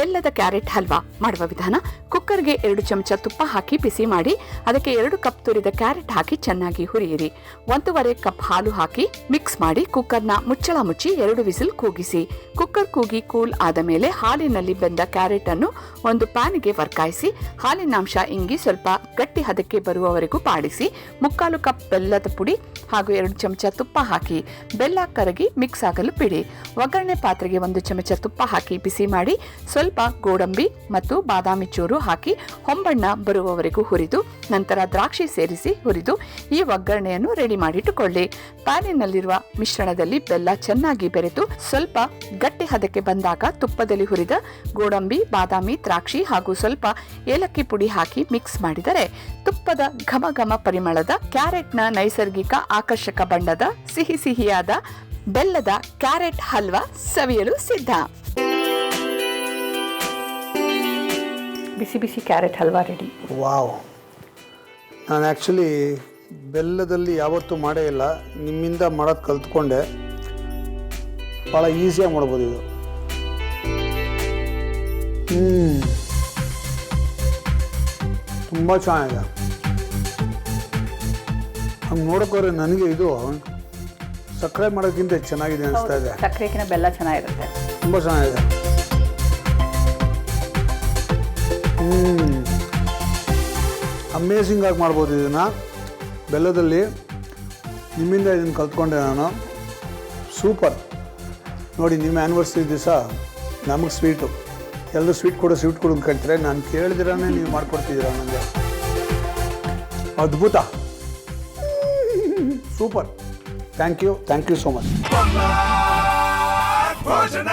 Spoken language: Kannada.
ಬೆಲ್ಲದ ಕ್ಯಾರೆಟ್ ಹಲ್ವಾ ಮಾಡುವ ವಿಧಾನ. ಕುಕ್ಕರ್ಗೆ ಎರಡು ಚಮಚ ತುಪ್ಪ ಹಾಕಿ ಬಿಸಿ ಮಾಡಿ, ಅದಕ್ಕೆ ಎರಡು ಕಪ್ ತುರಿದ ಕ್ಯಾರೆಟ್ ಹಾಕಿ ಚೆನ್ನಾಗಿ ಹುರಿಯಿರಿ. ಒಂದೂವರೆ ಕಪ್ ಹಾಲು ಹಾಕಿ ಮಿಕ್ಸ್ ಮಾಡಿ ಕುಕ್ಕರ್ನ ಮುಚ್ಚಳ ಮುಚ್ಚಿ ಎರಡು ವಿಸಿಲ್ ಕೂಗಿಸಿ. ಕುಕ್ಕರ್ ಕೂಗಿ ಕೂಲ್ ಆದ ಮೇಲೆ ಹಾಲಿನಲ್ಲಿ ಬೆಂದ ಕ್ಯಾರೆಟ್ ಅನ್ನು ಒಂದು ಪ್ಯಾನ್ಗೆ ವರ್ಗಾಯಿಸಿ ಹಾಲಿನಾಂಶ ಇಂಗಿ ಸ್ವಲ್ಪ ಗಟ್ಟಿ ಹದಕ್ಕೆ ಬರುವವರೆಗೂ ಬಾಡಿಸಿ ಮುಕ್ಕಾಲು ಕಪ್ ಬೆಲ್ಲದ ಪುಡಿ ಹಾಗೂ ಎರಡು ಚಮಚ ತುಪ್ಪ ಹಾಕಿ ಬೆಲ್ಲ ಕರಗಿ ಮಿಕ್ಸ್ ಆಗಲು ಬಿಡಿ. ಒಗ್ಗರಣೆ ಪಾತ್ರೆಗೆ ಒಂದು ಚಮಚ ತುಪ್ಪ ಹಾಕಿ ಬಿಸಿ ಮಾಡಿ, ಸ್ವಲ್ಪ ಗೋಡಂಬಿ ಮತ್ತು ಬಾದಾಮಿ ಚೂರು ಹಾಕಿ ಹೊಂಬಣ್ಣ ಬರುವವರೆಗೂ ಹುರಿದು, ನಂತರ ದ್ರಾಕ್ಷಿ ಸೇರಿಸಿ ಹುರಿದು ಈ ಒಗ್ಗರಣೆಯನ್ನು ರೆಡಿ ಮಾಡಿಟ್ಟುಕೊಳ್ಳಿ. ಪ್ಯಾನಿನಲ್ಲಿರುವ ಮಿಶ್ರಣದಲ್ಲಿ ಬೆಲ್ಲ ಚೆನ್ನಾಗಿ ಬೆರೆತು ಸ್ವಲ್ಪ ಗಟ್ಟಿ ಹದಕ್ಕೆ ಬಂದಾಗ ತುಪ್ಪದಲ್ಲಿ ಹುರಿದ ಗೋಡಂಬಿ, ಬಾದಾಮಿ, ದ್ರಾಕ್ಷಿ ಹಾಗೂ ಸ್ವಲ್ಪ ಏಲಕ್ಕಿ ಪುಡಿ ಹಾಕಿ ಮಿಕ್ಸ್ ಮಾಡಿದರೆ ತುಪ್ಪದ ಘಮ ಘಮ ಪರಿಮಳದ ಕ್ಯಾರೆಟ್ನ ನೈಸರ್ಗಿಕ ಆಕರ್ಷಕ ಬಣ್ಣದ ಸಿಹಿ ಸಿಹಿಯಾದ ಬೆಲ್ಲದ ಕ್ಯಾರೆಟ್ ಹಲ್ವಾ ಸವಿಯಲು ಸಿದ್ಧ. ಬಿಸಿ ಬಿಸಿ ಕ್ಯಾರೆಟ್ ಹಲ್ವಾ ರೆಡಿ ವಾವ್. ನಾನು ಆ್ಯಕ್ಚುಲಿ ಬೆಲ್ಲದಲ್ಲಿ ಯಾವತ್ತೂ ಮಾಡೇ ಇಲ್ಲ. ನಿಮ್ಮಿಂದ ಮಾಡೋದು ಕಲ್ತ್ಕೊಂಡೆ. ಭಾಳ ಈಸಿಯಾಗಿ ಮಾಡ್ಬೋದು ಇದು. ಹ್ಞೂ ತುಂಬ ಚೆನ್ನಾಗಿದೆ. ಹಂಗೆ ನೋಡೋಕ್ಕೋರೆ ನನಗೆ ಇದು ಸಕ್ಕರೆ ಮಾಡೋಕ್ಕಿಂತ ಚೆನ್ನಾಗಿದೆ ಅನಿಸ್ತಾ ಇದೆ. ಸಕ್ಕರೆಗಿನ ಬೆಲ್ಲ ಚೆನ್ನಾಗಿರುತ್ತೆ. ತುಂಬ ಚೆನ್ನಾಗಿದೆ. ಅಮೇಝಿಂಗ್ ಆಗಿ ಮಾಡ್ಬೋದು ಇದನ್ನು. ಬೆಲ್ಲದಲ್ಲಿ ನಿಮ್ಮಿಂದ ಇದನ್ನು ಕಲ್ತ್ಕೊಂಡೆ ನಾನು. ಸೂಪರ್ ನೋಡಿ, ನಿಮ್ಮ ಆ್ಯನಿವರ್ಸರಿ ದಿವಸ ನಮಗೆ ಸ್ವೀಟು ಎಲ್ಲರೂ ಸ್ವೀಟ್ ಕೊಡು ಸ್ವೀಟ್ ಕೊಡು ಅಂತ ಕೇಳ್ತಾರೆ ನಾನು ಕೇಳಿದಿರಾನೆ ನೀವು ಮಾಡ್ಕೊಡ್ತಿದ್ದೀರಾ ನನಗೆ ಅದ್ಭುತ. Super thank you thank you so much ಭೋಜನ.